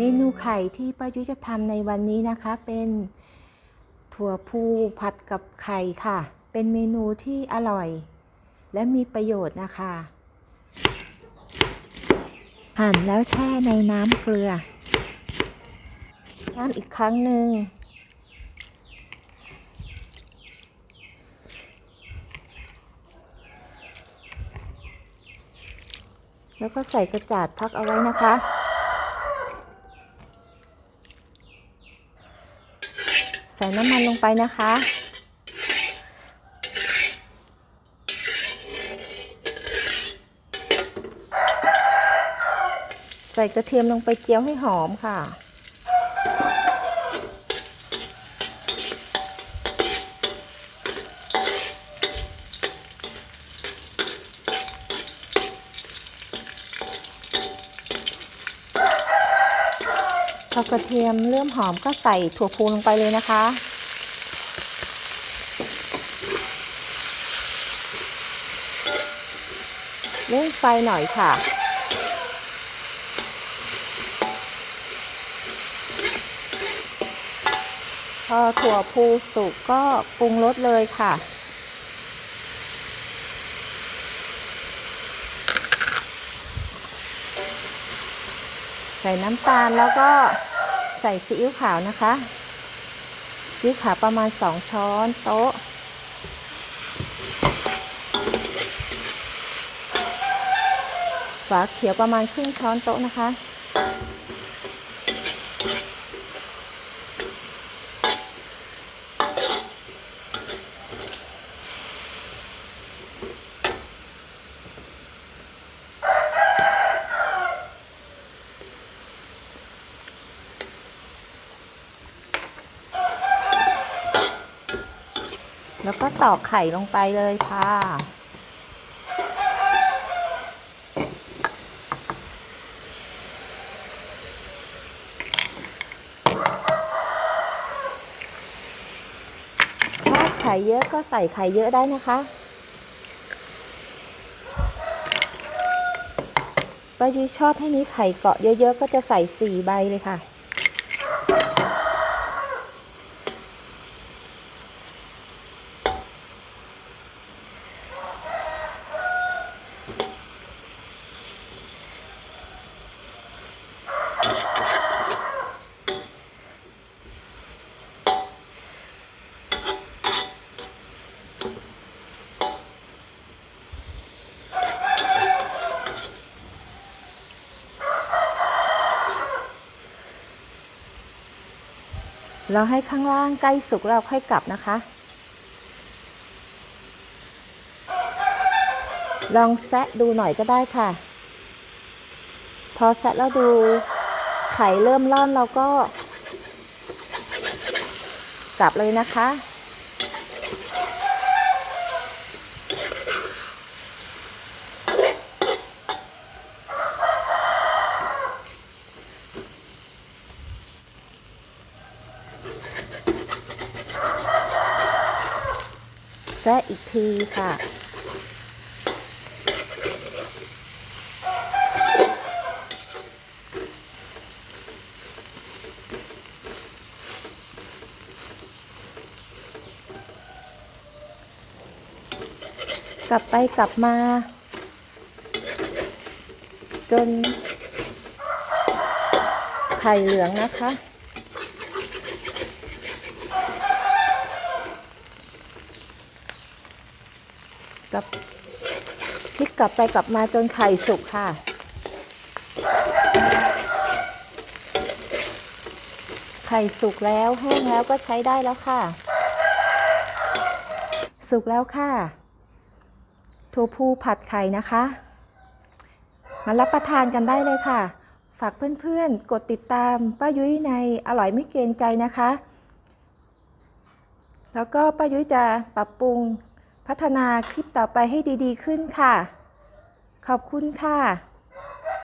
มนูไข่ที่ป้ายุ้ยจะทำในวันนี้นะคะ เป็นถั่วพูผัดกับไข่ค่ะ เป็นเมนูที่อร่อย และมีประโยชน์นะคะหั่นแล้วแช่ในน้ำเกลือ น้ำอีกครั้งหนึ่งแล้วก็ใส่กระจาดพักเอาไว้นะคะ ส่น้ำมันลงไปนะคะ ใส่กระเทียมลงไปเจียวให้หอมค่ะ พอกระเทียมเริ่มหอมก็ใส่ถั่วพูลงไปเลยนะคะ เร่งไฟหน่อยค่ะ พอถั่วพูสุกก็ปรุงรสเลยค่ะใส่น้ำตาลแล้วก็ ใส่ซีอิ๊วขาวนะคะซีอิ๊วขาวประมาณ 2 ช้อนโต๊ะ ฝาเขียวประมาณครึ่งช้อนโต๊ะนะคะ แล้วก็ตอกไข่ลงไปเลยค่ะ ชอบไข่เยอะก็ใส่ไข่เยอะได้นะคะป้ายุ้ยชอบให้มีไข่เกาะเยอะๆ ก็จะใส่สี่ใบเลยค่ะ เราให้ข้างล่างใกล้สุกเราค่อยกลับนะคะ ลองแซะดูหน่อยก็ได้ค่ะ พอแซะแล้วดู ไข่เริ่มร่อนเราก็ กลับเลยนะคะ แซะอีกทีค่ะ กลับไปกลับมา จน ไข่เหลืองนะคะกับพลิกกลับไปกลับมาจนไข่สุกค่ะไข่สุกแล้วแห้งแล้วก็ใช้ได้แล้วค่ะ สุกแล้วค่ะ ถั่วพูผัดไข่นะคะ มารับประทานกันได้เลยค่ะ ฝากเพื่อนๆ กดติดตามป้ายุ้ยในอร่อยไม่เกรงใจนะคะ แล้วก็ป้ายุ้ยจะปรับปรุงพัฒนาคลิปต่อไปให้ดีๆขึ้นค่ะ ขอบคุณค่ะ